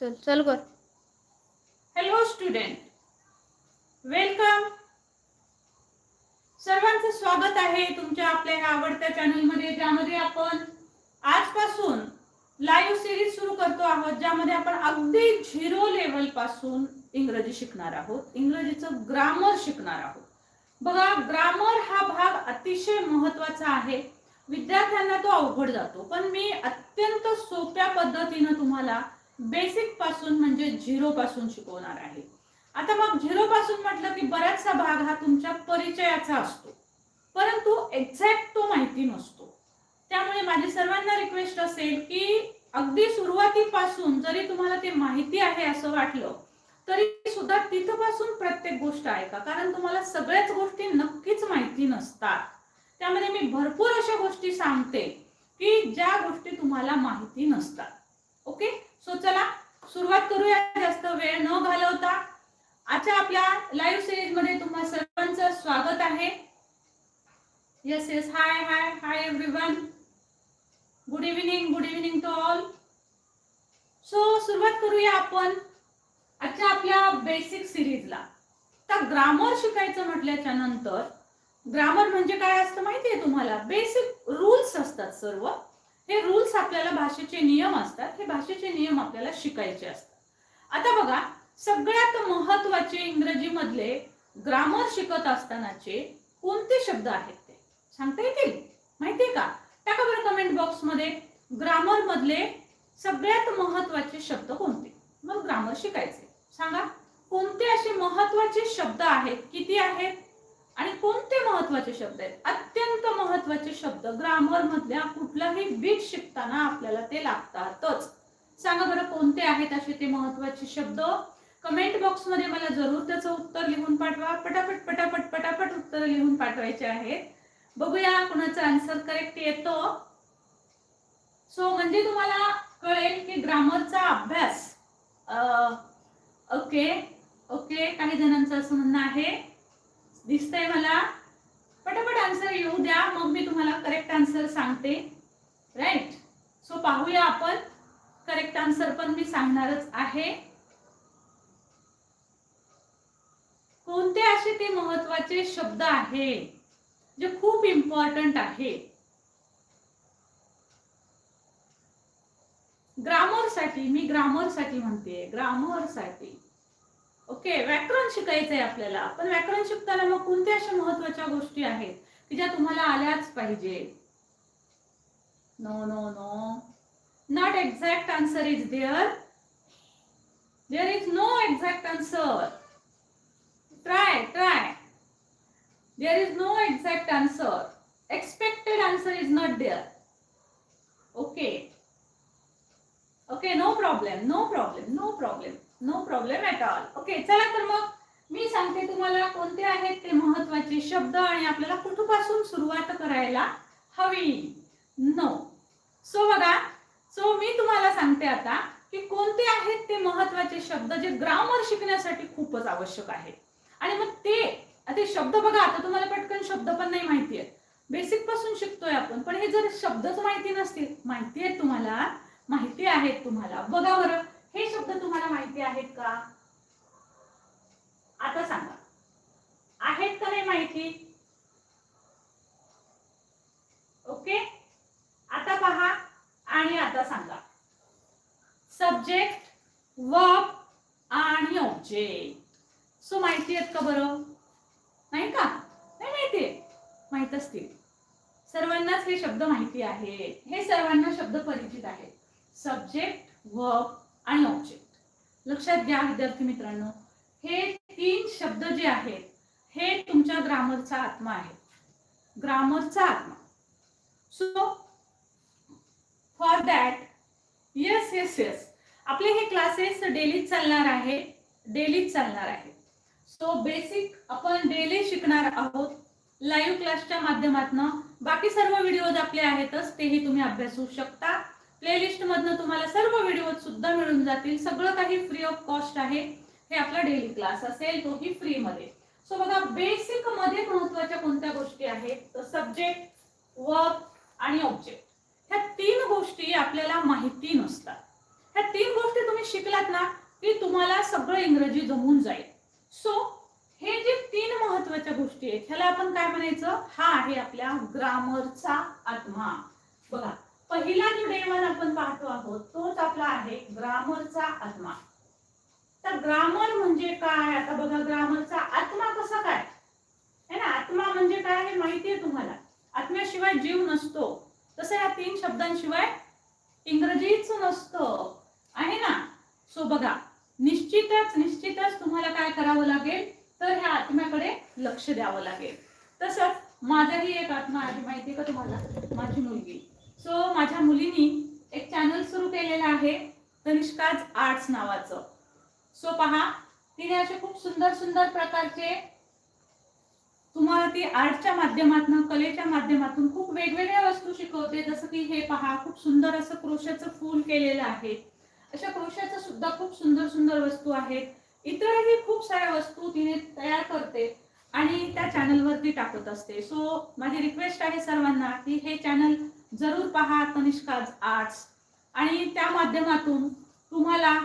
चल चल कर हॅलो स्टुडंट वेलकम सर्वांचं स्वागत आहे तुमच्या आपल्या ह्या आवडत्या चॅनलमध्ये ज्यामध्ये आपण आजपासून लाईव्ह सिरीज सुरू करतो आहोत ज्यामध्ये आपण अगदी झिरो लेवलपासून इंग्रजी शिकणार आहोत. इंग्रजीचं ग्रामर शिकणार आहोत. बघा ग्रामर हा भाग अतिशय महत्त्वाचा आहे. विद्यार्थ्यांना तो अवघड जातो पण मी अत्यंत सोप्या पद्धतीनं तुम्हाला बेसिकपासून म्हणजे झिरो पासून शिकवणार आहे. आता मग झिरो पासून म्हटलं की बराचसा भाग हा तुमच्या परिचयाचा असतो. परंतु एक्झॅक्ट तो माहिती नसतो. त्यामुळे माझी सर्वांना रिक्वेस्ट असेल की अगदी सुरुवातीपासून जरी तुम्हाला ते माहिती आहे असं वाटलं तरी सुद्धा तिथपासून प्रत्येक गोष्ट ऐका. कारण तुम्हाला सगळ्याच गोष्टी नक्कीच माहिती नसतात. त्यामध्ये मी भरपूर अशा गोष्टी सांगते की ज्या गोष्टी तुम्हाला माहिती नसतात. ओके? सो चला सुरुवात करूया जास्त वेळ न घालवता. आजच्या आपल्या लाईव्ह सिरीजमध्ये तुम्हा सर्वांचं स्वागत आहे. Yes yes hi hi hi everyone good evening good evening to all so सुरुवात करूया आपण आजच्या आपल्या बेसिक सिरीजला तर ग्रामर शिकायचं म्हटल्याच्या नंतर ग्रामर म्हणजे काय असतं माहितीये तुम्हाला? बेसिक रूल्स असतात सर्व. हे रूल्स आपल्याला भाषेचे नियम असतात. हे भाषेचे नियम आपल्याला शिकायचे असतात. आता बघा सगळ्यात महत्त्वाचे इंग्रजी मधले ग्रामर शिकत असतानाचे कोणते शब्द आहेत ते? सांगता येतील? माहितीये का? टाका बरं कमेंट बॉक्समध्ये ग्रामर मधले सगळ्यात महत्त्वाचे शब्द कोणते? मग ग्रामर शिकायचे. सांगा कोणते असे महत्त्वाचे शब्द आहेत? किती आहेत? आणि कोणते महत्त्वाचे शब्द आहेत? अत्यंत महत्त्वाचे शब्द. ग्रामर मधल्या कुठलाही बीट शिकताना आपल्याला ते लागतातच. सांगा बरं कोणते आहेत असे ते महत्त्वाचे शब्द? कमेंट बॉक्समध्ये मला जरूर त्याचं उत्तर लिहून पाठवा. पटापट पटापट पटापट उत्तर लिहून पाठवायचे आहेत. बघूया कुणाचा आन्सर करेक्ट येतो. सो म्हणजे तुम्हाला कळेल की ग्रामरचा अभ्यास ओके ओके काही जणांचं असं म्हणणं आहे. दिसतंय मला. पटापट आन्सर येऊ द्या मग मी तुम्हाला करेक्ट आन्सर सांगते. राईट सो पाहूया आपण. करेक्ट आन्सर पण मी सांगणारच आहे. कोणते असे ते महत्त्वाचे शब्द आहे? जे खूप इम्पॉर्टंट आहे? ग्रामरसाठी मी ग्रामरसाठी म्हणते. ग्रामरसाठी. ओके व्याकरण शिकायचं आहे आपल्याला. पण व्याकरण शिकताना मग कोणत्या अशा महत्त्वाच्या गोष्टी आहेत की ज्या तुम्हाला आल्याच पाहिजे? No no no not exact answer is there there is no exact answer try try there is no exact answer expected answer is not there okay okay no problem no problem no problem no problem at all okay चला तर मग मी सांगते तुम्हाला कोणते आहेत ते महत्त्वाचे शब्द आणि आपल्याला कुठपासून सुरुवात करायला हवी. नो सो बघा. सो मी तुम्हाला सांगते आता की कोणते आहेत ते महत्त्वाचे शब्द जे ग्रामर शिकण्यासाठी खूपच आवश्यक आहे. आणि मग ते ते शब्द बघा आता तुम्हाला पटकन शब्द पण नाही माहिती आहेत. बेसिकपासून शिकतोय आपण पण हे जर शब्दच माहिती नसतील माहिती आहेत तुम्हाला माहिती आहेत तुम्हाला. बघा बरं. हे शब्द तुम्हाला माहिती आहेत का? आता सांगा. आहेत का नाही माहिती? ओके? आता पहा आणि आता सांगा. सब्जेक्ट वर्ब आणि ऑब्जेक्ट सो माहिती आहेत का बरं? नाही का? नाही माहिती माहीत असतील. सर्वांनाच हे शब्द माहिती आहे हे सर्वांना शब्द परिचित आहेत. सब्जेक्ट वर्ब आणि ऑब्जेक्ट लक्षात घ्या विद्यार्थी मित्रांनो हे तीन शब्द जे आहेत हे तुमच्या ग्रामरचा आत्मा आहे. ग्रामरचा आत्मा. So for that yes yes yes आपले हे क्लासेस डेलीच चालणार आहे डेलीच चालणार आहे. सो बेसिक आपण डेली शिकणार आहोत. लाईव्ह क्लासच्या माध्यमातून. बाकी सर्व व्हिडिओज आपले आहेतच तेही तुम्ही अभ्यासू शकता. प्लेलिस्ट मधनं तुम्हाला सर्व व्हिडिओ सुद्धा मिळून जातील. सगळं काही फ्री ऑफ कॉस्ट आहे. हे आपला डेली क्लास असेल तोही फ्री मध्ये. सो बघा बेसिकमध्ये महत्त्वाच्या कोणत्या गोष्टी आहेत? तर सब्जेक्ट वर्क आणि ऑब्जेक्ट ह्या तीन गोष्टी आपल्याला माहिती नसतात. ह्या तीन गोष्टी तुम्ही शिकलात ना की तुम्हाला सगळं इंग्रजी जमून जाईल. सो हे जे तीन महत्त्वाच्या गोष्टी आहेत ह्याला आपण काय म्हणायचं? हा आहे आपल्या ग्रामरचा आत्मा. बघा पहिला जो डेवन आपण पाहतो आहोत तोच आपला आहे ग्रामरचा आत्मा. तर ग्रामर म्हणजे काय? आता बघा ग्रामरचा आत्मा कसा काय? है ना आत्मा म्हणजे काय हे माहितीये तुम्हाला? आत्म्याशिवाय जीव नसतो. तसं या तीन शब्दांशिवाय इंग्रजीच नसतं. आहे ना? सो बघा निश्चितच निश्चितच तुम्हाला काय करावं लागेल? तर ह्या आत्म्याकडे लक्ष द्यावं लागेल. तसंच माझाही एक आत्मा आहे माहिती का तुम्हाला? माझी मुलगी. सो माझ्या मुलीनी एक चॅनल सुरू केलेलं आहे तनिष्काज आर्ट्स नावाचं. सो पहा तिने असे खूप सुंदर सुंदर प्रकारचे तुम्हाला ती आर्टच्या माध्यमातून कलेच्या माध्यमातून खूप वेगवेगळ्या वस्तू शिकवते. जसं की हे पहा खूप सुंदर असं क्रोशाचं फूल केलेलं आहे. अशा क्रोशाचं सुद्धा खूप सुंदर सुंदर वस्तू आहेत. इतरही खूप साऱ्या वस्तू तिने तयार करते आणि त्या चॅनलवरती टाकत असते. सो माझी रिक्वेस्ट आहे सर्वांना की हे चॅनल जरूर पहा तनिष्काज आर्ट्स आणि त्या माध्यमातून तुम्हाला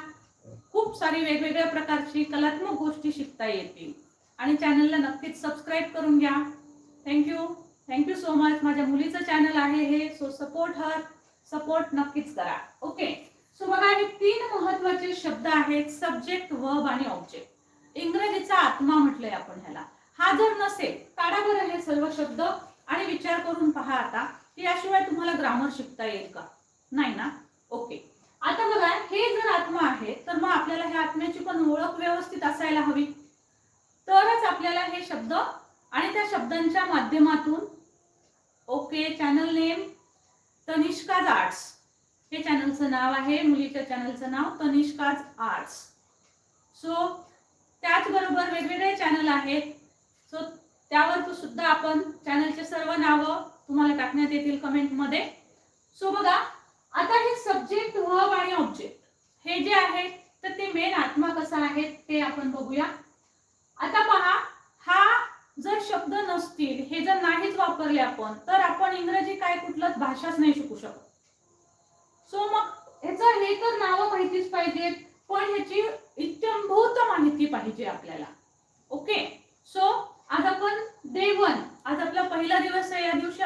खूप सारी वेगवेगळ्या प्रकारची कलात्मक गोष्टी शिकता येतील. आणि चॅनलला नक्कीच सबस्क्राईब करून घ्या. थँक्यू थँक्यू सो मच माझ्या मुलीचं चॅनल आहे हे सो सपोर्ट हर सपोर्ट नक्कीच करा. ओके सो बघा हे तीन महत्त्वाचे शब्द आहेत सब्जेक्ट वर्ब आणि ऑब्जेक्ट इंग्रजीचा आत्मा म्हटलंय आपण ह्याला. हा जर नसेल काढा बरं हे सर्व शब्द आणि विचार करून पहा आता. की याशिवाय तुम्हाला ग्रामर शिकता येईल का? नाही ना? ओके आता बघा हे जर आत्मा आहे तर मग आपल्याला ह्या आत्म्याची पण ओळख व्यवस्थित असायला हवी. तरच आपल्याला हे शब्द आणि त्या शब्दांच्या माध्यमातून okay channel name Tanishka's arts हे चॅनलचं नाव आहे मुलीच्या चॅनलचं नाव तनिष्काज आर्ट्स सो त्याचबरोबर वेगवेगळे चॅनल आहेत. सो त्यावर सुद्धा आपण चॅनलचे सर्व नावं तुम्हाला टाकण्यात येतील कमेंटमध्ये सो बघा आता हे सब्जेक्ट वर्ब आणि ऑब्जेक्ट हे जे आहे तर ते मेन आत्मा कसा आहे ते आपण बघूया. आता पहा हा जर शब्द नसतील हे जर नाहीच वापरले आपण तर आपण इंग्रजी काय कुठलंच भाषाच नाही शिकू शकत. सो मग ह्याचं हे तर नावं माहितीच पाहिजेत पण ह्याची इत्यंभूत माहिती पाहिजे आपल्याला. ओके सो आज आपण डे वन आज आपला पहिला दिवस आहे या दिवशी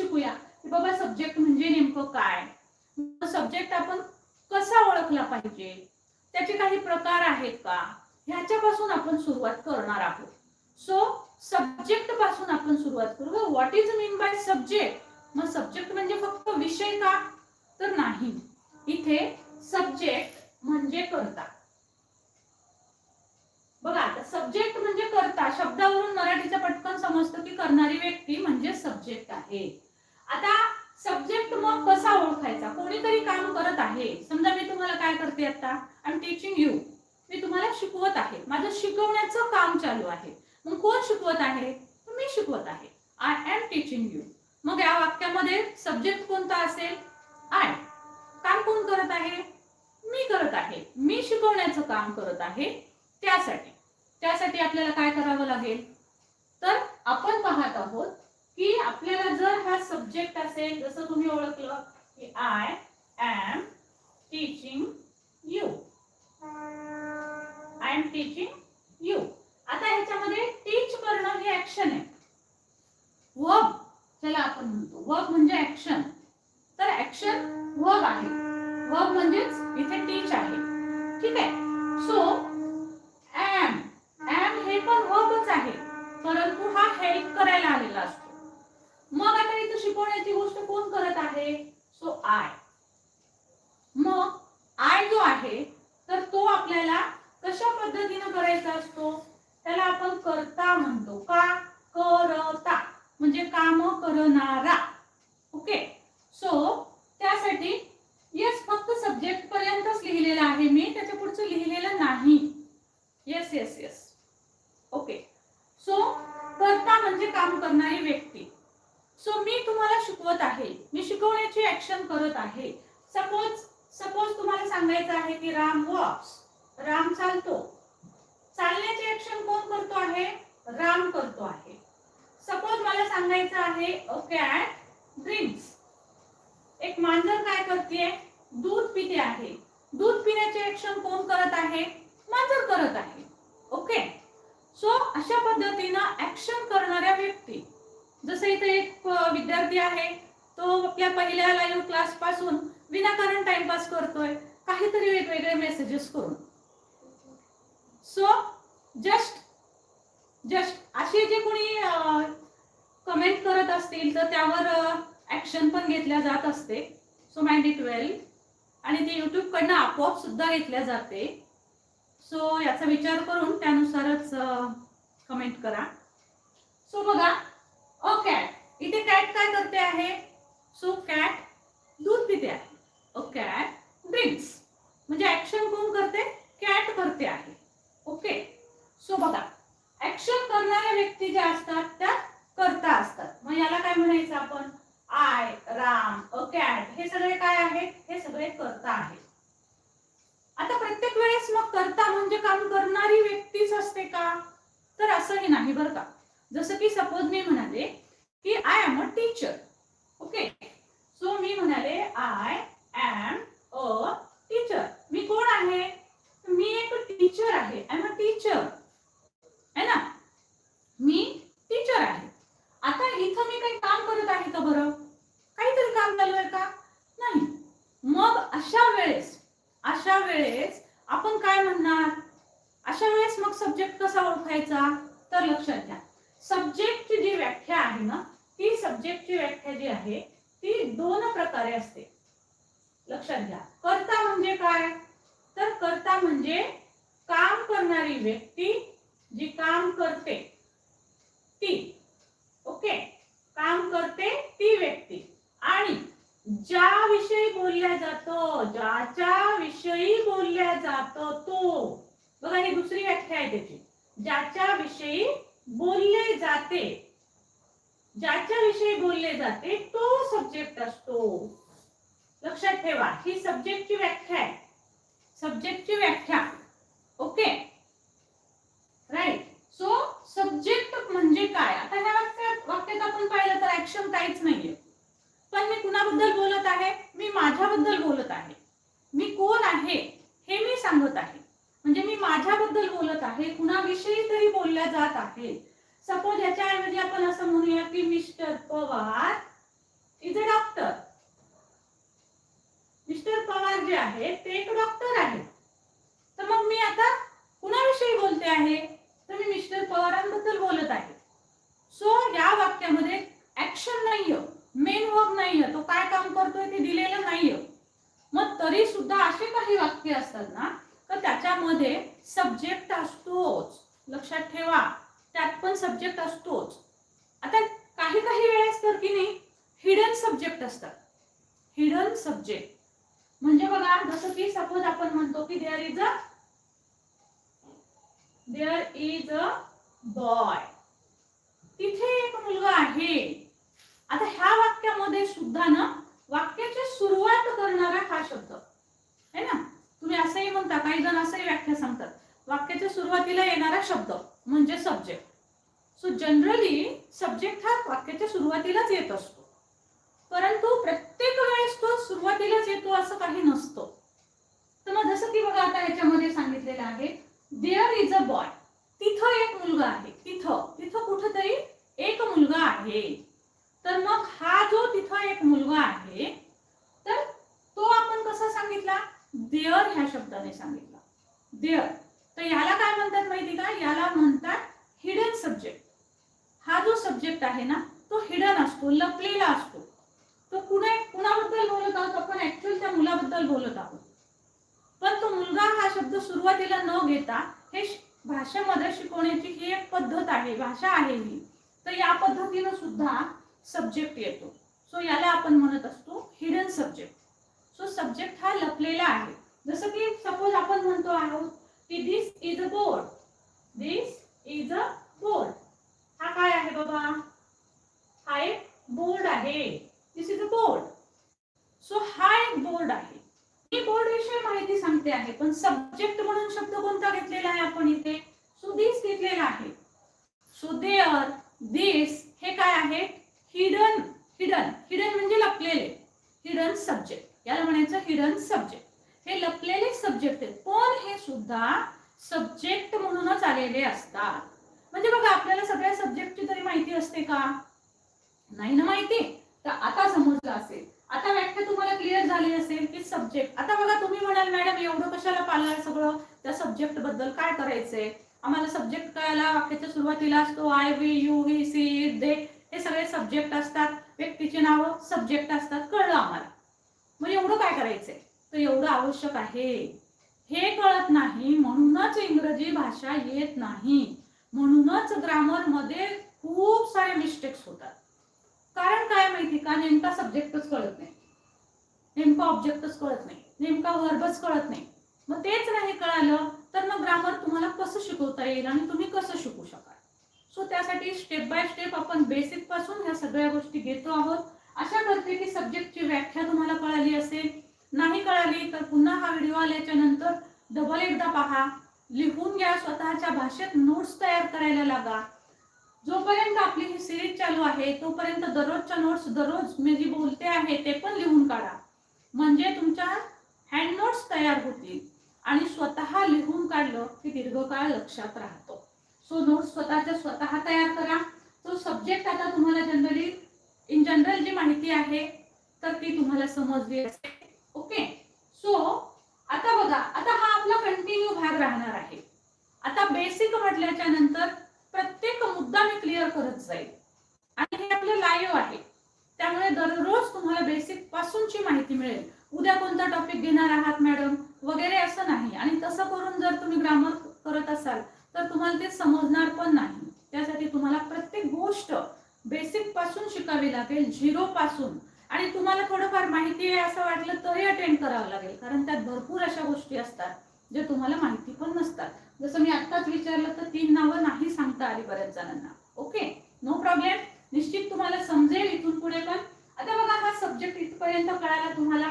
शिकूया. की बाबा सब्जेक्ट म्हणजे नेमकं काय? सब्जेक्ट आपण कसा ओळखला पाहिजे? त्याचे काही प्रकार आहेत का? ह्याच्यापासून आपण सुरुवात करणार आहोत. सो सब्जेक्टपासून आपण सुरुवात करू. What is mean by subject मग सब्जेक्ट म्हणजे फक्त विषय का? तर नाही. इथे सब्जेक्ट म्हणजे करता. बघा आता सब्जेक्ट म्हणजे करता. शब्दावरून मराठीचं पटकन समजतं की करणारी व्यक्ती म्हणजे सब्जेक्ट आहे. आता सब्जेक्ट मग कसा ओळखायचा? कोणीतरी काम करत आहे. समजा मी तुम्हाला काय करते आता? आय एम टीचिंग यू मी तुम्हाला शिकवत आहे. माझं शिकवण्याचं काम चालू आहे. मग कोण शिकवत आहे? मी शिकवत आहे. आय एम टीचिंग यू मग या वाक्यामध्ये सब्जेक्ट कोणता असेल? आय काम कोण करत आहे? मी करत आहे. मी शिकवण्याचं काम करत आहे त्यासाठी. त्यासाठी आपल्याला काय करावं लागेल? तर आपण पाहत आहोत की आपल्याला जर हा सब्जेक्ट असेल जसं तुम्ही ओळखलं की I am teaching you I am teaching you आता ह्याच्यामध्ये टीच करणं हे ऍक्शन आहे. वर्ब त्याला आपण म्हणतो. वर्ब म्हणजे ऍक्शन तर ऍक्शन वर्ब आहे. वर्ब म्हणजेच इथे टीच आहे. ठीक आहे? सो एम एम हे पण वर्बच आहे. परंतु हा हेल्प करायला आलेला असतो. मग आता इथं शिकवण्याची गोष्ट कोण करत आहे? सो आय मग आय जो आहे तर तो आपल्याला कशा पद्धतीनं करायचा असतो? त्याला आपण करता म्हणतो. का? करता. म्हणजे काम करणारा. ओके? सो त्यासाठी येस फक्त सब्जेक्ट पर्यंतच लिहिलेलं आहे मी त्याच्या पुढचं लिहिलेलं नाही yes yes yes okay so करता म्हणजे काम करणारी व्यक्ती सो मी तुम्हाला शिकवत आहे मी शिकवण्याची ऍक्शन करत आहे सपोज सपोज तुम्हाला सांगायचं आहे की राम वॉक्स राम चालतो चालण्याची ऍक्शन कोण करतो आहे राम करतो आहे सपोज मला सांगायचं आहे ओके ड्रिंक्स एक मांजर काय करते दूध पिते आहे दूध पिण्याचे ऍक्शन टाइमपास करतोय काहीतरी वेगवेगळे मेसेजेस करून सो जस्ट जस्ट असे जे कोणी कमेंट करत असतील तर त्यावर ॲक्शन पण घेतल्या जात असते. सो मॅन्डी इट आणि ते यूट्यूबकडनं आपोआप सुद्धा घेतल्या जाते. सो याचा विचार करून त्यानुसारच कमेंट करा. सो बघा. Oh, अ कॅट इथे कॅट काय करते आहे? सो कॅट दूध पिते आहे. अ कॅट ड्रिंक्स म्हणजे ऍक्शन कोण करते? कॅट करते आहे. ओके सो बघा. ऍक्शन करणाऱ्या व्यक्ती ज्या असतात त्या करता असतात. मग याला काय म्हणायचं आपण? आय राम अ कॅट हे सगळे काय आहेत? हे सगळे करता आहेत. आता प्रत्येक वेळेस मग करता म्हणजे काम करणारी व्यक्तीच असते का? तर असंही नाही बरं का? जसं की सपोज मी म्हणाले की I am a teacher okay so मी म्हणाले आय एम अ टीचर मी कोण आहे मी एक टीचर आहे आय एम अ टीचर है ना मी टीचर आहे आता इथं मी काही काम करत आहे का बरं काहीतरी काम चालू आहे का नाही मग अशा वेळेस अशा वेळेस आपण काय म्हणणार अशा वेळेस मग सब्जेक्ट कसा ओळखायचा तर लक्षात घ्या सब्जेक्टची जी व्याख्या आहे ना ती सब्जेक्टची व्याख्या जी आहे ती दोन प्रकारे असते लक्षात घ्या कर्ता म्हणजे काय तर कर्ता म्हणजे काम करणारी व्यक्ती जी काम करते ती ओके काम करते ती व्यक्ती आणि ज्या विषयी बोलल्या जातो ज्याच्या विषयी बोलल्या जातो तो बघा ही दुसरी व्याख्या आहे त्याची ज्याच्या विषयी बोलले जाते ज्याच्या विषयी बोलले जाते तो सब्जेक्ट असतो. लक्षात ठेवा ही सब्जेक्टची व्याख्या आहे. सब्जेक्टची व्याख्या. ओके राईट सो सब्जेक्ट म्हणजे काय? आता ह्या वाक्यात वाक्यात आपण पाहिलं तर ऍक्शन काहीच नाहीये. पण मी कुणाबद्दल बोलत आहे? मी माझ्याबद्दल बोलत आहे. मी कोण आहे? हे मी सांगत आहे. म्हणजे मी माझ्याबद्दल बोलत आहे कुणाविषयी तरी बोलल्या जात आहे. सपोज याच्याऐवजी आपण असं म्हणूया की mister Pawar is a doctor mister Pawar जे आहे ते एक डॉक्टर आहेत तर मग मी आता कुणाविषयी बोलते आहे? तर मी मिस्टर पवारांबद्दल बोलत आहे. सो या वाक्यामध्ये ऍक्शन नाहीये. मेन वर्क नाहीये. तो काय काम करतोय ते दिलेलं नाहीये. मग तरी सुद्धा असे काही वाक्य असतात ना तर त्याच्यामध्ये सब्जेक्ट असतोच. लक्षात ठेवा. त्यात पण सब्जेक्ट असतोच. आता काही काही वेळेस तर की नाही हिडन सब्जेक्ट असतात. हिडन सब्जेक्ट म्हणजे बघा जसं की सपोज आपण म्हणतो की there is a there is a boy तिथे एक मुलगा आहे. आता ह्या वाक्यामध्ये सुद्धा ना वाक्याची सुरुवात करणारा हा शब्द. है ना? तुम्ही असंही म्हणता काही जण असंही व्याख्या सांगतात. वाक्याच्या सुरुवातीला येणारा शब्द. म्हणजे सब्जेक्ट सो जनरली सब्जेक्ट हा वाक्याच्या सुरुवातीलाच येत असतो. परंतु प्रत्येक वेळेस तो सुरुवातीलाच येतो असं काही नसतं. तर मग जसं की बघा आता ह्याच्यामध्ये सांगितलेलं आहे देअर इज अ बॉय तिथं एक मुलगा आहे. तिथं. तिथं कुठंतरी एक मुलगा आहे. तर मग हा जो तिथं एक मुलगा आहे तर तो आपण कसा सांगितला? देअर ह्या शब्दाने सांगितला. देअर तर याला काय म्हणतात माहिती का? याला म्हणतात हिडन सब्जेक्ट हा जो सब्जेक्ट आहे ना तो हिडन असतो लपलेला असतो. तो कुणा कुणाबद्दल बोलत आहोत? आपण ऍक्च्युअल त्या मुलाबद्दल बोलत आहोत. पण तो मुलगा हा शब्द सुरुवातीला न घेता हे भाषेमध्ये शिकवण्याची ही एक पद्धत आहे भाषा आहे ही. तर या पद्धतीनं सुद्धा सब्जेक्ट येतो. सो याला आपण म्हणत असतो हिडन सब्जेक्ट सो सब्जेक्ट हा लपलेला आहे. जसं की सपोज आपण म्हणतो आहोत की this is a board this is a board हा काय आहे बाबा? हा एक बोर्ड आहे. This is a board so हा एक बोर्ड आहे. मी बोर्ड विषयी माहिती सांगते आहे पण सब्जेक्ट म्हणून शब्द कोणता घेतलेला आहे आपण इथे सो दिस घेतलेला आहे सो देअर दिस हे काय आहे हिडन हिडन हिडन म्हणजे लपलेले हिडन सब्जेक्ट याला म्हणायचं हिडन सब्जेक्ट हे लपलेले सब्जेक्ट आहेत पण हे सुद्धा सब्जेक्ट म्हणूनच आलेले असतात म्हणजे बघा आपल्याला सगळ्या सब्जेक्टची तरी माहिती असते का नाही ना माहिती तर आता समजलं असेल आता व्याख्या तुम्हाला क्लिअर झाली असेल की सब्जेक्ट आता बघा तुम्ही म्हणाल मॅडम एवढं कशाला पाळणार सगळं त्या सब्जेक्टबद्दल काय करायचंय आम्हाला सब्जेक्ट कळायला वाक्याच्या सुरुवातीला असतो I we you he she it they हे सगळे सब्जेक्ट असतात व्यक्तीची नावं सब्जेक्ट असतात कळलं आम्हाला मग एवढं काय करायचंय तर एवढं आवश्यक आहे हे कळत नाही म्हणूनच इंग्रजी भाषा येत नाही म्हणूनच ग्रामरमध्ये खूप सारे मिस्टेक्स होतात कारण काय माहिती का नेमका सब्जेक्टच कळत नाही नेमका ऑब्जेक्टच कळत नाही. नेमका वर्बच कळत नाही. मग तेच नाही कळालं तर मग ग्रामर तुम्हाला कसं शिकवता येईल आणि तुम्ही कसं शिकू शकाल? सो त्यासाठी स्टेप बाय स्टेप आपण बेसिकपासून ह्या सगळ्या गोष्टी घेतो आहोत. आशा करते की सब्जेक्टची व्याख्या तुम्हाला कळाली असेल. नाही कळाली तर पुन्हा हा व्हिडिओ आल्याच्यानंतर डबल एकदा पहा. लिहून घ्या स्वतःच्या भाषेत नोट्स तयार करायला लागा. जोपर्यंत आपली ही सिरीज चालू आहे तोपर्यंत दररोजच्या नोट्स दररोज मी जी बोलते आहे ते पण लिहून काढा. म्हणजे तुमच्या हँड नोट्स तयार होतील. आणि स्वतः लिहून काढलं की दीर्घकाळ लक्षात राहतो. सो नोट्स स्वतःच्या स्वतः तयार करा. तो सब्जेक्ट आता तुम्हाला जनरली इन जनरल जी माहिती आहे तर ती तुम्हाला समजली असेल. ओके सो आता बघा आता हा आपला कंटिन्यू भाग राहणार आहे. आता बेसिक म्हटल्याच्या नंतर प्रत्येक मुद्दा मी क्लिअर करत जाईल. आणि हे आपलं लाईव्ह आहे. त्यामुळे दररोज तुम्हाला बेसिक पासूनची माहिती मिळेल. उद्या कोणता टॉपिक घेणार आहात मॅडम वगैरे असं नाही. आणि तसं करून जर तुम्ही ग्रामर करत असाल तर तुम्हाला ते समजणार पण नाही. त्यासाठी तुम्हाला प्रत्येक गोष्ट बेसिकपासून शिकावी लागेल झिरो पासून. आणि तुम्हाला थोडंफार माहिती आहे असं वाटलं तरी अटेंड करावं लागेल. कारण त्यात भरपूर अशा गोष्टी असतात जे तुम्हाला माहिती पण नसतात. जसं मी आत्ताच विचारलं तर तीन नावं नाही सांगता आली बऱ्याच जणांना. ओके नो प्रॉब्लेम निश्चित तुम्हाला समजेल इथून पुढे पण. आता बघा हा सब्जेक्ट इथपर्यंत कळाला तुम्हाला.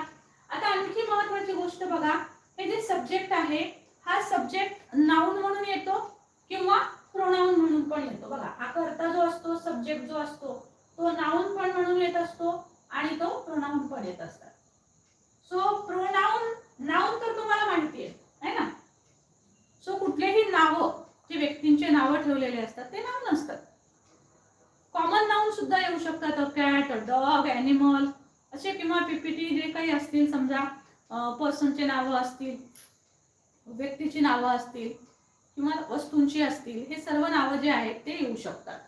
आता आणखी महत्वाची गोष्ट बघा. हे जे सब्जेक्ट आहे हा सब्जेक्ट नाऊन म्हणून येतो किंवा प्रोनाऊन म्हणून पण येतो. बघा हा कर्ता जो असतो सब्जेक्ट जो असतो तो नाऊन पण म्हणून येत असतो आणि तो प्रोनाऊन पण येत असतात. सो प्रोनाऊन नाऊन तर तुम्हाला माहिती आहे है ना? सो कुठलेही नावं जे व्यक्तींचे नावं ठेवलेले असतात ते नाव नसतात कॉमन नाऊन सुद्धा येऊ शकतात कॅट डॉग ॲनिमल असे किंवा पीपीटी जे काही असतील समजा पर्सनचे नावं असतील व्यक्तीची नावं असतील किंवा वस्तूंची असतील हे सर्व नावं जे आहेत ते येऊ शकतात.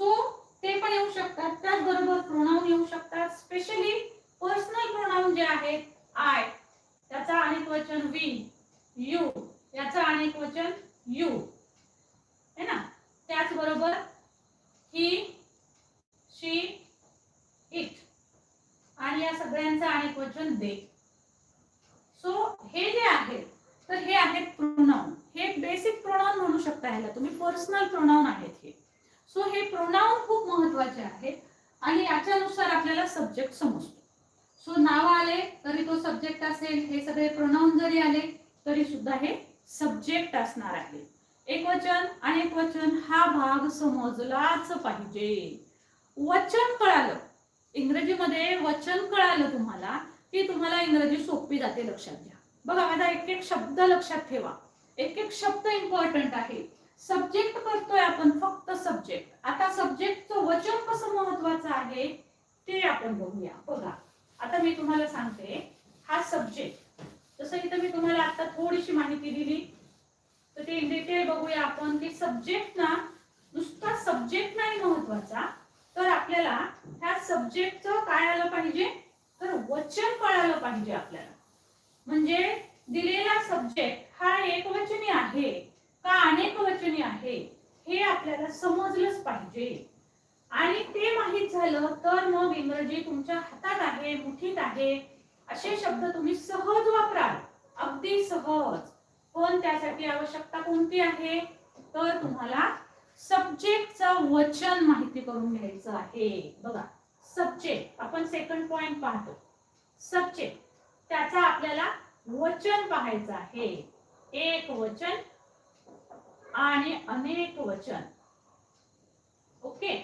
सो ते पण येऊ शकतात. त्याचबरोबर प्रोनाऊन येऊ शकतात. स्पेशली पर्सनल प्रोनाऊन जे आहेत आय त्याचा अनेक वचन वी यू याचा अनेक वचन यू है ना? त्याचबरोबर ही शी इट आणि या सगळ्यांचं अनेक वचन दे. सो हे जे आहे तर हे आहेत प्रोनाऊन हे बेसिक प्रोनाऊन म्हणू शकता ह्याला. तुम्ही पर्सनल प्रोनाऊन आहेत हे. सो हे प्रोनाऊन खूप महत्त्वाचे आहेत आणि याच्यानुसार आपल्याला सब्जेक्ट समजतो. सो नाव आले तरी तो सब्जेक्ट असेल. हे सगळे प्रोनाऊन जरी आले तरी सुद्धा हे सब्जेक्ट असणार आहे. एक वचन अनेक वचन हा भाग समजलाच पाहिजे. वचन कळालं. इंग्रजीमध्ये वचन कळालं तुम्हाला की तुम्हाला इंग्रजी सोपी जाते लक्षात घ्या. बघा माझा एक एक शब्द लक्षात ठेवा. एक एक शब्द इम्पॉर्टंट आहे. सब्जेक्ट करतोय आपण फक्त सब्जेक्ट आता सब्जेक्टचं वचन कसं महत्वाचं आहे ते आपण बघूया. बघा आता मी तुम्हाला सांगते हा सब्जेक्ट जसं इथं मी तुम्हाला आता थोडीशी माहिती दिली तर ते डिटेल बघूया आपण. की सब्जेक्ट ना नुसता सब्जेक्ट नाही महत्त्वाचा. तर आपल्याला ह्या सब्जेक्टचं काय आलं पाहिजे? तर वचन कळालं पाहिजे आपल्याला. म्हणजे दिलेला सब्जेक्ट हा एकवचनी आहे का अनेक वचनी आहे हे आपल्याला समजलंच पाहिजे. आणि ते माहीत झालं तर मग इंग्रजी तुमच्या हातात आहे मुठीत आहे असे शब्द तुम्ही सहज वापराल. अगदी सहज. पण त्यासाठी आवश्यकता कोणती आहे? तर तुम्हाला सब्जेक्टचं वचन माहिती करून घ्यायचं आहे. बघा सब्जेक्ट आपण सेकंड पॉइंट पाहतो. सब्जेक्ट त्याचा आपल्याला वचन पाहायचं आहे. एक वचन आणि अनेक वचन. ओके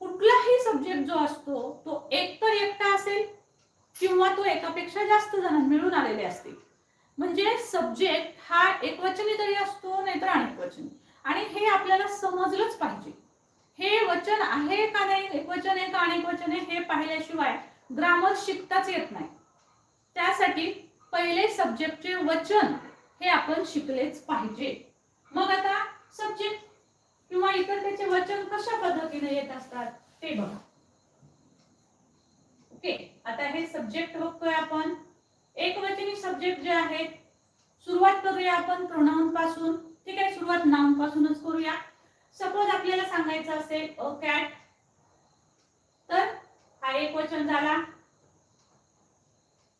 कुठलाही सब्जेक्ट जो असतो तो एक तर एकटा असेल किंवा तो एकापेक्षा जास्त जण मिळून आलेले असतील. म्हणजे सब्जेक्ट हा एकवचनी तरी असतो नाहीतर अनेकवचनी. आणि हे आपल्याला समजलंच पाहिजे. हे वचन आहे का नाही एकवचन आहे का अनेकवचन आहे हे पाहिल्याशिवाय ग्रामर शिकताच येत नाही. त्यासाठी पहिले सब्जेक्टचे वचन हे आपण शिकलेच पाहिजे. मग आता सब्जेक्ट किंवा इतर त्याचे वचन कशा पद्धतीने येत असतात ते बघा. ओके आता हे सब्जेक्ट बघतोय आपण. एकवचनी सब्जेक्ट जे आहेत सुरुवात करूया आपण प्रोनाऊन पासून ठीक आहे सुरुवात नाऊन पासूनच करूया. सपोज आपल्याला सांगायचं असेल अ कॅट तर हा एक वचन झाला.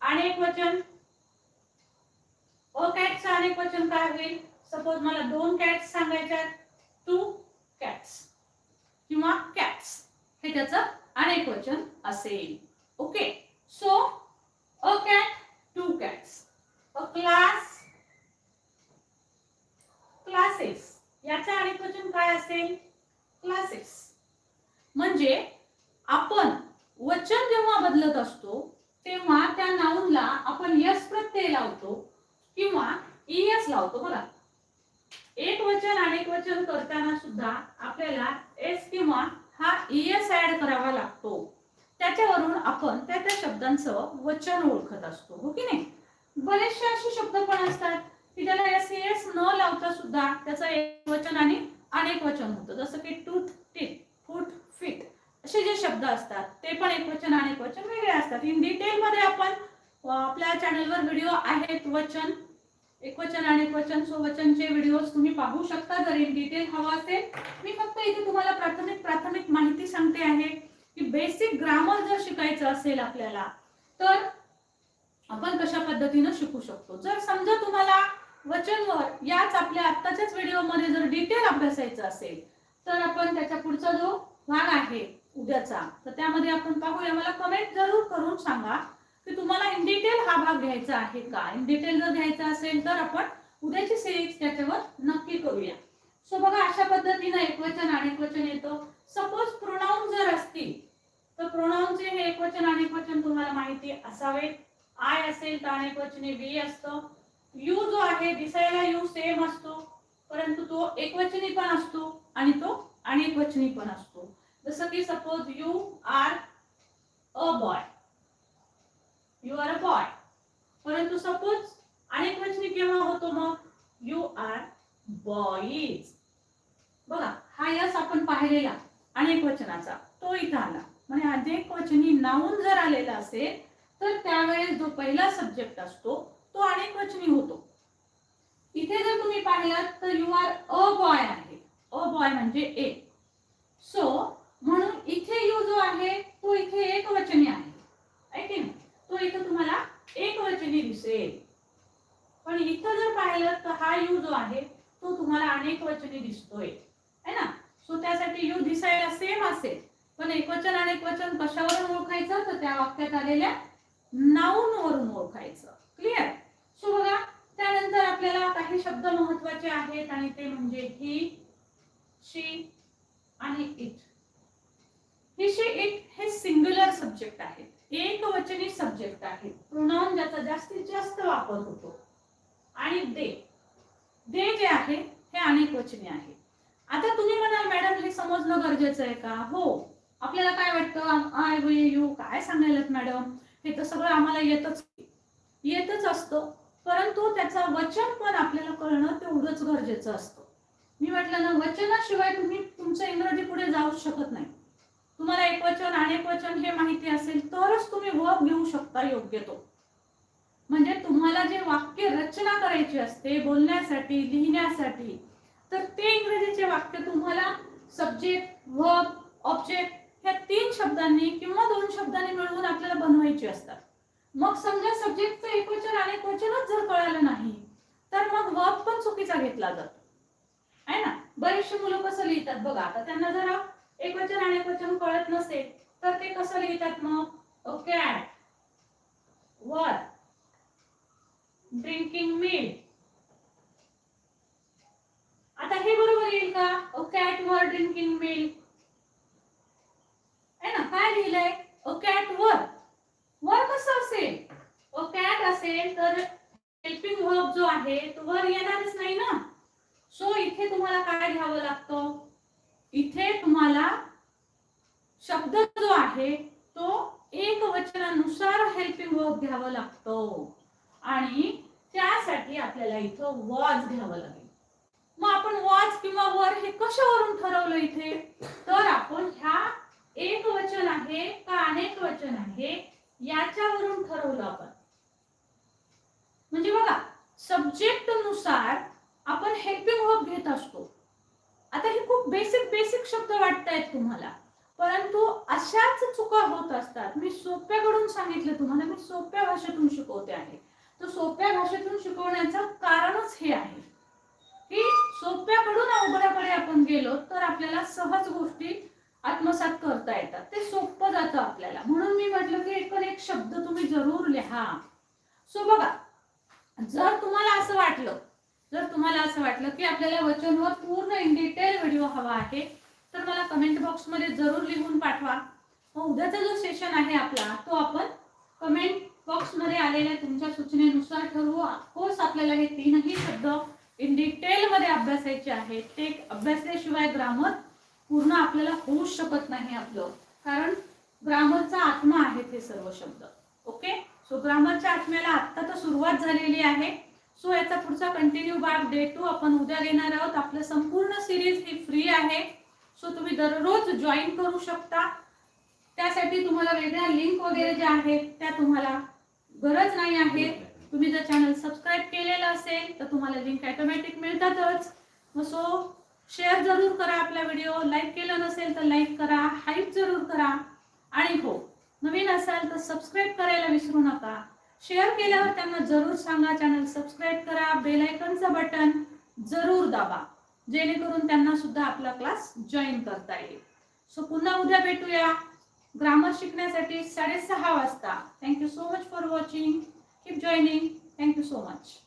आणि एक वचन अ कॅटचं अनेक वचन काय होईल? सपोज मला दोन कॅट्स सांगायच्या टू कॅट्स किंवा कॅट्स हे त्याचं अनेक वचन असेल. Okay so a cat two cats. A class classes याचा अनेक वचन काय असेल? क्लासेस म्हणजे आपण वचन जेव्हा बदलत असतो तेव्हा त्या नाऊनला आपण यस प्रत्यय लावतो किंवा ईएस लावतो. बघा. एक वचन अनेक वचन करताना सुद्धा आपल्याला एस किंवा हा ईएस ऍड करावा लागतो. त्याच्यावरून आपण त्या त्या शब्दांचं वचन ओळखत असतो हो की नाही? बरेचसे असे शब्द पण असतात की त्याला एस एस न लावता सुद्धा त्याचं एक वचन आणि अनेक वचन होतं. जसं की टूथ टीथ फूट फिट असे जे शब्द असतात ते पण एक वचन अनेक वचन वेगळे असतात. इन डिटेलमध्ये आपण आपल्या चॅनलवर व्हिडिओ आहेत वचन. एक वचन अनेक वचन. सो वचनचे व्हिडिओज तुम्ही पाहू शकता. जर इन डिटेल हवा असेल मी फक्त इथे तुम्हाला प्राथमिक प्राथमिक माहिती सांगते आहे. की बेसिक ग्रामर जर शिकायचं असेल आपल्याला तर आपण कशा पद्धतीनं शिकू शकतो? जर समजा तुम्हाला वचनवर याच आपल्या आत्ताच्याच व्हिडिओमध्ये जर डिटेल अभ्यासायचं असेल तर आपण त्याच्या पुढचा जो भाग आहे उद्याचा तर त्यामध्ये आपण पाहूया. मला कमेंट जरूर करून सांगा की तुम्हाला इन डिटेल हा भाग घ्यायचा आहे का? इन डिटेल जर घ्यायचा असेल तर आपण उद्याची सिरीज त्याच्यावर नक्की करूया. सो बघा अशा पद्धतीनं एकवचन अनेक वचन येतं. सपोज प्रोनाऊन जर असतील तर प्रोनाऊनचे हे एकवचन अनेकवचन तुम्हाला माहिती असावे. आय असेल तर अनेकवचने बी वी असतं. यू जो आहे दिसायला यू सेम असतो. परंतु तो एकवचनी पण असतो आणि तो अनेकवचनी पण असतो. जसं की suppose you are a boy you are a boy परंतु सपोज अनेकवचनी केव्हा होतो मग? यू आर बॉईज बघा हा यस आपण पाहिलेला. अनेक वचनाचा. तो इथं आला. म्हणजे अनेक वचनी नाऊन जर आलेला असेल तर त्यावेळेस जो पहिला सब्जेक्ट असतो तो अनेक वचनी होतो. इथे जर तुम्ही पाहिलात तर यू आर अ बॉय आहे. अ बॉय म्हणजे एक सो म्हणून इथे यू जो आहे तो इथे एक वचनी आहे. आहे तो इथं तुम्हाला एक वचनी दिसेल. पण इथं जर पाहिलं तर हा यू जो आहे तो तुम्हाला अनेक वचनी दिसतोय. है ना? सो त्यासाठी यू दिसायला सेम असेल पण एकवचन अनेक वचन कशावरून ओळखायचं? तर त्या वाक्यात आलेल्या नाऊन वरून ओळखायचं. क्लिअर सो बघा त्यानंतर आपल्याला काही शब्द महत्त्वाचे आहेत आणि ते म्हणजे ही शी आणि इट ही शी इट हे सिंग्युलर सब्जेक्ट आहेत. एक वचनी सब्जेक्ट आहेत. प्रोनाऊन ज्याचा जास्तीत जास्त वापर होतो. आणि दे दे जे आहे हे अनेक वचने आहेत. आता तुम्ही म्हणाल मॅडम हे समजणं गरजेचं आहे का? हो. आपल्याला काय वाटतं? आय वे यू काय सांगायलात मॅडम? हे तर सगळं आम्हाला येतच येतच असतं. परंतु त्याचा वचन पण आपल्याला कळणं तेवढंच गरजेचं असतं. मी म्हटलं ना वचनाशिवाय तुम्ही तुमचं इंग्रजी पुढे जाऊ शकत नाही. तुम्हाला एक वचन अनेक वचन हे माहिती असेल तरच तुम्ही वर्ब घेऊ शकता योग्य तो. म्हणजे तुम्हाला जे वाक्य रचना करायची असते बोलण्यासाठी लिहिण्यासाठी तर ते इंग्रजीचे वाक्य तुम्हाला सब्जेक्ट वर्ब ऑब्जेक्ट ह्या तीन शब्दांनी किंवा दोन शब्दांनी मिळवून आपल्याला बनवायची असतात. मग समजा सब्जेक्टचं एकवचन आणि वचनच जर कळालं नाही तर मग वर्ब पण चुकीचा घेतला जातो. आहे ना? बरेचसे मुलं कसं लिहितात बघा आता त्यांना जरा एकवचन आणि वचन कळत नसेल तर ते कसं लिहितात मग? कॅट वर ड्रिंकिंग मिल्क आता हे बरोबर येईल का? A cat were drinking milk आहे ना? काय लिहिलंय? अ कॅट वर वर कसं असेल? अ कॅट असेल तर हेल्पिंग वर्ब जो आहे तो वर येणारच नाही ना? सो इथे तुम्हाला काय घ्यावं लागतं? इथे तुम्हाला शब्द जो आहे तो एक वचनानुसार हेल्पिंग वर्ब घ्यावं लागतो. आणि त्यासाठी आपल्याला इथं वॉज घ्यावं लागेल मग आपण वॉच किंवा वर हे कशावरून ठरवलं इथे? तर आपण ह्या एक वचन आहे का अनेक वचन आहे याच्यावरून ठरवलं आपण. म्हणजे बघा सब्जेक्टनुसार आपण हेल्पिंग वर्ब घेत असतो. आता हे खूप बेसिक बेसिक शब्द वाटतायत तुम्हाला. परंतु अशाच चुका होत असतात. मी सोप्याकडून सांगितलं तुम्हाला मी सोप्या भाषेतून शिकवते आहे. तर सोप्या भाषेतून शिकवण्याचं कारणच हे आहे. की सोप्याकडून अवघडाकडे आपण गेलो तर आपल्याला सहज गोष्टी आत्मसात करता येतात. ते सोपं जातं आपल्याला. म्हणून मी म्हटलं की पण एक शब्द तुम्ही जरूर लिहा. सो बघा जर तुम्हाला असं वाटलं जर तुम्हाला असं वाटलं की आपल्याला वचनवर पूर्ण इन डिटेल व्हिडिओ हवा आहे तर मला कमेंट बॉक्समध्ये जरूर लिहून पाठवा. मग उद्याचा जो सेशन आहे आपला तो आपण कमेंट बॉक्समध्ये आलेल्या तुमच्या सूचनेनुसार ठरवू. कोर्स आपल्याला हे तीनही शब्द इन डिटेलमध्ये अभ्यासायचे आहे. ते अभ्यासल्याशिवाय ग्रामर पूर्ण आपल्याला होऊ शकत नाही आपलं. कारण ग्रामरचा आत्मा आहे हे सर्व शब्द. ओके सो ग्रामरच्या आत्म्याला आत्ता तर सुरुवात झालेली आहे. सो याचा पुढचा कंटिन्यू भाग डे टू आपण उद्या घेणार आहोत. आपलं संपूर्ण सिरीज ही फ्री आहे. सो तुम्ही दररोज जॉईन करू शकता. त्यासाठी तुम्हाला वेगळ्या लिंक वगैरे ज्या आहेत त्या तुम्हाला गरज नाही आहे. तुम्ही जर चॅनल सबस्क्राईब केलेलं असेल तर तुम्हाला लिंक ॲटोमॅटिक मिळतातच. मग सो शेअर जरूर करा आपला व्हिडिओ लाईक केलं नसेल तर लाईक करा. हाईप जरूर करा. आणि हो नवीन असाल तर सबस्क्राईब करायला विसरू नका. शेअर केल्यावर त्यांना जरूर सांगा चॅनल सबस्क्राईब करा. बेलायकनचं बटन जरूर दाबा. जेणेकरून त्यांना सुद्धा आपला क्लास जॉईन करता येईल. सो पुन्हा उद्या भेटूया. ग्रामर शिकण्यासाठी साडेसहा वाजता. Thank you so much for watching keep joining thank you so much